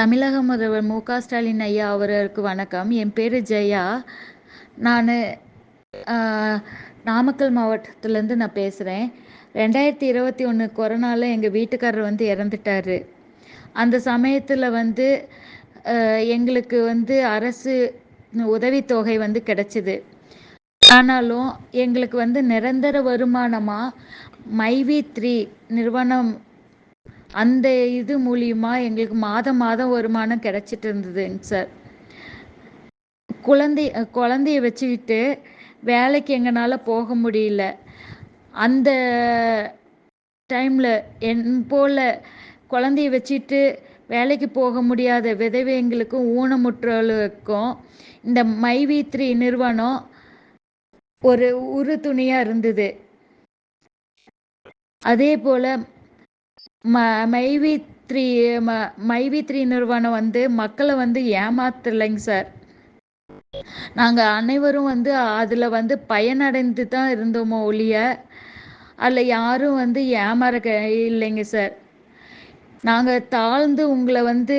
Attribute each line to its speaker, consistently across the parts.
Speaker 1: தமிழக முதல்வர் மு க ஸ்டாலின் ஐயா அவர்களுக்கு வணக்கம். என் பேர் ஜெயா. நான் நாமக்கல் மாவட்டத்துலேருந்து நான் பேசுகிறேன் ரெண்டாயிரத்தி இருபத்தி ஒன்று கொரோனாவில் எங்கள் வீட்டுக்காரர் வந்து இறந்துட்டார். அந்த சமயத்தில் வந்து எங்களுக்கு வந்து அரசு உதவித்தொகை வந்து கிடச்சிது. ஆனாலும் எங்களுக்கு வந்து நிரந்தர வருமானமாக மைவி த்ரீ நிறுவனம் அந்த இது மூலியமா எங்களுக்கு மாதம் மாதம் வருமானம் கிடைச்சிட்டு இருந்ததுங்க சார். குழந்தை குழந்தைய வச்சுக்கிட்டு வேலைக்கு எங்களால் போக முடியல. அந்த டைமில் என் போல் குழந்தைய வச்சுட்டு வேலைக்கு போக முடியாத விதவைங்களுக்கும் ஊனமுற்றோர்களுக்கும் இந்த மைவி த்ரீ நிறுவனம் ஒரு உறுதுணையாக இருந்தது. அதே போல் ம மைவி த்ரீ ம மைவி த்ரீ நிறுவனம் வந்து மக்களை வந்து ஏமாத்தலைங்க சார். நாங்கள் அனைவரும் வந்து அதில் வந்து பயனடைந்து தான் இருந்தோமோ ஒழிய அதில் யாரும் வந்து ஏமாற இல்லைங்க சார். நாங்கள் தாழ்ந்து உங்களை வந்து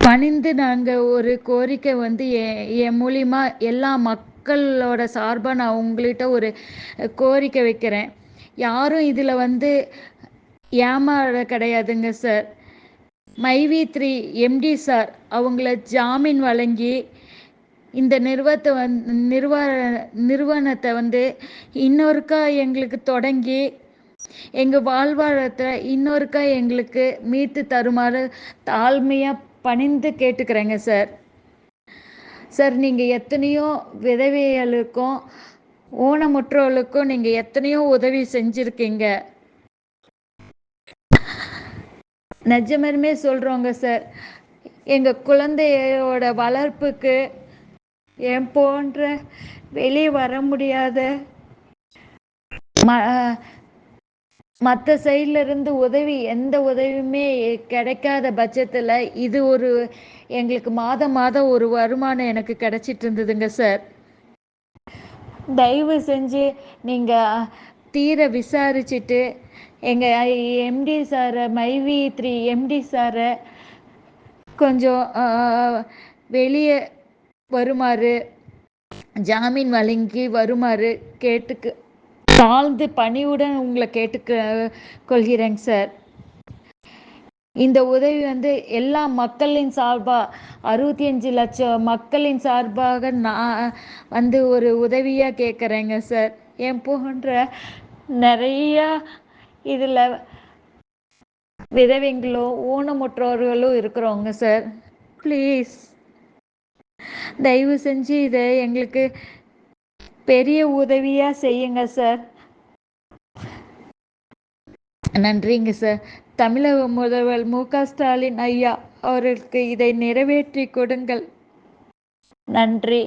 Speaker 1: பணிந்து நாங்கள் ஒரு கோரிக்கை வந்து என் மூலிமா எல்லா மக்களோட சார்பாக நான் உங்கள்கிட்ட ஒரு கோரிக்கை வைக்கிறேன். யாரும் இதில் வந்து ஏமாற கிடையாதுங்க சார். மைவி த்ரீ எம்டி சார் அவங்கள ஜாமீன் வழங்கி இந்த நிறுவத்தை வந் நிறுவ நிறுவனத்தை வந்து இன்னொருக்கா எங்களுக்கு தொடங்கி எங்கள் வாழ்வாரத்தை இன்னொருக்கா எங்களுக்கு மீட்டு தருமாறு தாழ்மையாக பணிந்து கேட்டுக்கிறேங்க சார். சார் நீங்கள் எத்தனையோ விதவைகளுக்கும் ஊனமுற்றோர்களுக்கும் நீங்கள் எத்தனையோ உதவி செஞ்சுருக்கீங்க. நிஜமருமே சொல்கிறோங்க சார். எங்கள் குழந்தையோட வளர்ப்புக்கு என் போன்ற வெளியே வர முடியாத ம மற்ற சைடில் இருந்து உதவி எந்த உதவியுமே கிடைக்காத பட்சத்தில் இது ஒரு எங்களுக்கு மாதம் மாதம் ஒரு வருமானம் எனக்கு கிடைச்சிட்டு இருந்ததுங்க சார். தயவு செஞ்சு நீங்கள் தீர விசாரிச்சுட்டு எங்கள் எம்டி சாரை மைவி த்ரீ எம்டி சாரை கொஞ்சம் வெளியே வருமாறு ஜாமீன் வழங்கி வருமாறு கேட்டுக்கு தாழ்ந்து பணிவுடன் உங்களை கேட்டுக்க கொள்கிறேங்க சார். இந்த உதவி வந்து எல்லா மக்களின் சார்பாக அறுபத்தி அஞ்சு லட்சம் மக்களின் சார்பாக நான் வந்து ஒரு உதவியாக கேட்குறேங்க சார். என் போன்ற நிறையா இதில் விதவைங்களோ ஊனமுற்றோர்களும் இருக்கிறோங்க சார். ப்ளீஸ் தயவு செஞ்சு இதை எங்களுக்கு பெரிய உதவியாக செய்யுங்க சார். நன்றிங்க சார். தமிழக முதல்வர் மு க ஸ்டாலின் ஐயா அவர்களுக்கு இதை நிறைவேற்றி கொடுங்கள். நன்றி.